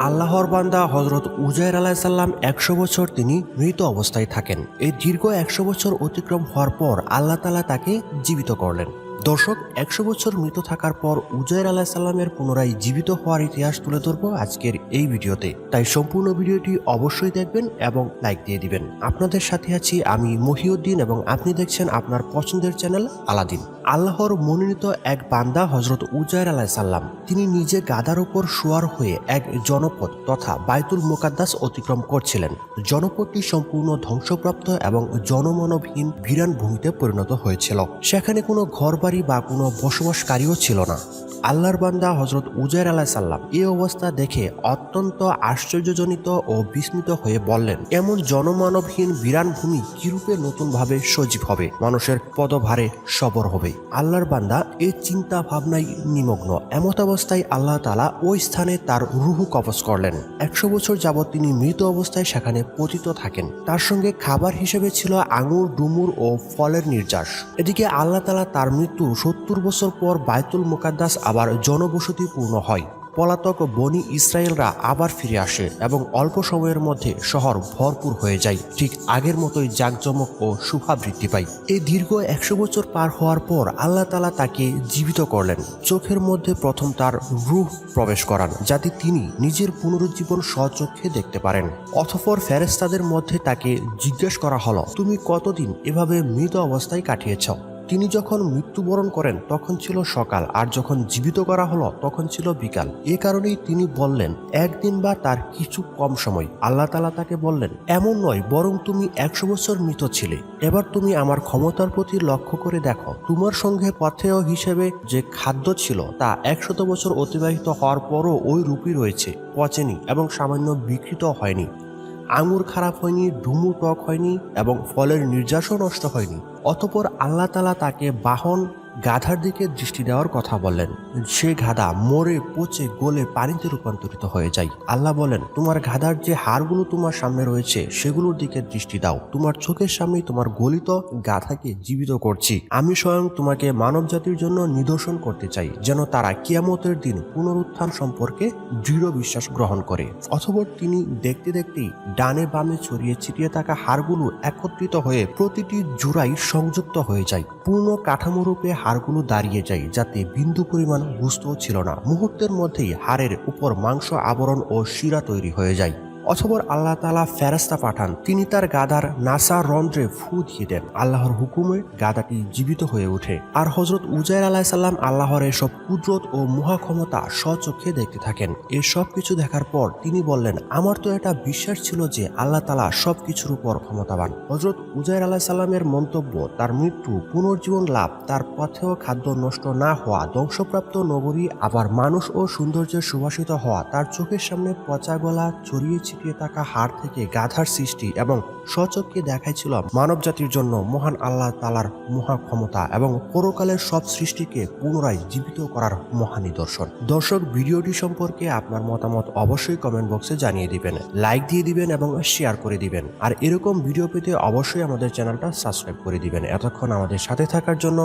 আল্লাহর বান্দা হজরত উজাইর আলাহিসাল্লাম একশো বছর তিনি মৃত অবস্থায় থাকেন। এই দীর্ঘ একশো বছর অতিক্রম হওয়ার পর আল্লাহ তালা তাকে জীবিত করলেন। দর্শক, একশো বছর মৃত থাকার পর উজাইর আলাহিসাল্লামের পুনরায় জীবিত হওয়ার ইতিহাস তুলে ধরবো আজকের এই ভিডিওতে। তাই সম্পূর্ণ ভিডিওটি অবশ্যই দেখবেন এবং লাইক দিয়ে দিবেন। আপনাদের সাথে আছি আমি মহিউদ্দিন এবং আপনি দেখছেন আপনার পছন্দের চ্যানেল আলাদিন। আল্লাহর মনোনীত এক বান্দা হজরত উজাইর আলাহিসাল্লাম তিনি নিজে গাদার ওপর শোয়ার হয়ে এক জনপদ তথা বাইতুল মোকাদ্দাস অতিক্রম করছিলেন। জনপদটি সম্পূর্ণ ধ্বংসপ্রাপ্ত এবং জনমানবহীন ভিরান ভূমিতে পরিণত হয়েছিল। সেখানে কোনো ঘরবাড়ি বা কোনো বসবাসকারীও ছিল না। আল্লাহর বান্দা হজরত উজাইর আলাহ সাল্লাম এই অবস্থা দেখে অত্যন্ত আশ্চর্যজনিত ও বিস্মিত হয়ে বললেন, এমন জনমানবহীন বিরান ভূমি কিরূপে নতুনভাবে সজীব হবে? মানুষের পদভারে সবর হবে। আল্লাহর বান্দা এই চিন্তা ভাবনায় নিমগ্ন। এমত অবস্থায় আল্লাহ তালা ওই স্থানে তার রুহু কবজ করলেন। একশো বছর যাবৎ তিনি মৃত অবস্থায় সেখানে পতিত থাকেন। তার সঙ্গে খাবার হিসেবে ছিল আঙুর, ডুমুর ও ফলের নির্যাস। এদিকে আল্লাহ তালা তার মৃত্যু সত্তর বছর পর বায়তুল মোকাদ্দাস আবার জনবসতি পূর্ণ হয়। পলাতক বনি ইসরায়েলরা আবার ফিরে আসে এবং অল্প সময়ের মধ্যে শহর ভরপুর হয়ে যায়। ঠিক আগের মতোই জাঁকজমক ও শুভা বৃদ্ধি পায়। এই দীর্ঘ একশো বছর পার হওয়ার পর আল্লাহ তালা তাকে জীবিত করলেন। চোখের মধ্যে প্রথম তার রূহ প্রবেশ করান, যাতে তিনি নিজের পুনরুজ্জীবন স্বচক্ষে দেখতে পারেন। অথপর ফেরেস্তাদের মধ্যে তাকে জিজ্ঞেস করা হলো, তুমি কতদিন এভাবে মৃত অবস্থায় কাটিয়েছ? তিনি যখন মৃত্যুবরণ করেন, তখন ছিল সকাল, আর যখন জীবিত করা হলো, তখন ছিল বিকাল। এ কারণেই তিনি বললেন, একদিন বা তার কিছু কম সময়। আল্লাহ তালা তাকে বললেন, এমন নয়, বরং তুমি একশো বছর মৃত ছিলে। এবার তুমি আমার ক্ষমতার প্রতি লক্ষ্য করে দেখো। তোমার সঙ্গে পথেয় হিসেবে যে খাদ্য ছিল, তা একশত বছর অতিবাহিত হওয়ার পরও ওই রূপই রয়েছে, পচেনি এবং সামান্য বিকৃত হয়নি। আঙুর খারাপ হয়নি ডুমু টক হয়নি এবং ফলের নির্যাসও নষ্ট হয়নি। অতপর আল্লাহ তালা তাকে বাহন গাধার দিকে দৃষ্টি দেওয়ার কথা বললেন। সে গাধা মরে পচে গলে পানিতে রূপান্তরিত হয়ে যায়। আল্লাহ বলেন, তোমার গাধার যে হাড়গুলো তোমার সামনে রয়েছে, সেগুলোর দিকে দৃষ্টি দাও। তোমার চোখের সামনে তোমার গলিত গাধাকে জীবিত করছি। আমি স্বয়ং তোমাকে মানব জাতির জন্য নিদর্শন করতে চাই, যেন তারা কিয়ামতের দিন পুনরুত্থান সম্পর্কে দৃঢ় বিশ্বাস গ্রহণ করে। অথবা তিনি দেখতে দেখতেই ডানে বামে ছড়িয়ে ছিটিয়ে থাকা হাড়গুলো একত্রিত হয়ে প্রতিটি জোড়াই সংযুক্ত হয়ে যায়। পূর্ণ কাঠামোরূপে হাড়গুলো দাঁড়িয়ে যায় যাতে বিন্দু পরিমাণ বুঝতেও ছিল না। মুহূর্তের মধ্যেই হাড়ের উপর মাংস আবরণ ও শিরা তৈরি হয়ে যায়। অথবর আল্লাহ তালা ফেরাস্তা পাঠান, তিনি তার গাদার নাসা রন্ধ্রে ফু দিয়ে দেন। আল্লাহর হুকুমে গাদাটি জীবিত হয়ে ওঠে। আর হজরত উজাইর আলাহ সাল্লাম আল্লাহর এসব কুদরত ও মহাক্ষমতা স্বচক্ষে দেখতে থাকেন। এই সব কিছু দেখার পর তিনি বললেন, আমার তো এটা বিশ্বাস ছিল যে আল্লাহ তালা সব কিছুর উপর ক্ষমতাবান। হজরত উজাইর আলাহ সাল্লামের মন্তব্য, তার মৃত্যু, পুনর্জীবন লাভ, তার পথেও খাদ্য নষ্ট না হওয়া, ধ্বংসপ্রাপ্ত নগরী, আবার মানুষ ও সৌন্দর্যের সুবাসিত হওয়া, তার চোখের সামনে পচা গলা ছড়িয়ে ছিটিয়ে থাকা হাড় থেকে গাধার সৃষ্টি এবং স্বচক্ষে দেখাইছিল মানব জাতির জন্য মহান আল্লাহ তালার মহা ক্ষমতা এবং পরকালের সব সৃষ্টিকে পুনরায় জীবিত করার মহা নিদর্শন। দর্শক, ভিডিওটি সম্পর্কে আপনার মতামত অবশ্যই কমেন্ট বক্সে জানিয়ে দিবেন। লাইক দিয়ে দিবেন এবং শেয়ার করে দিবেন। আর এরকম ভিডিও পেতে অবশ্যই আমাদের চ্যানেলটা সাবস্ক্রাইব করে দিবেন। এতক্ষণ আমাদের সাথে থাকার জন্য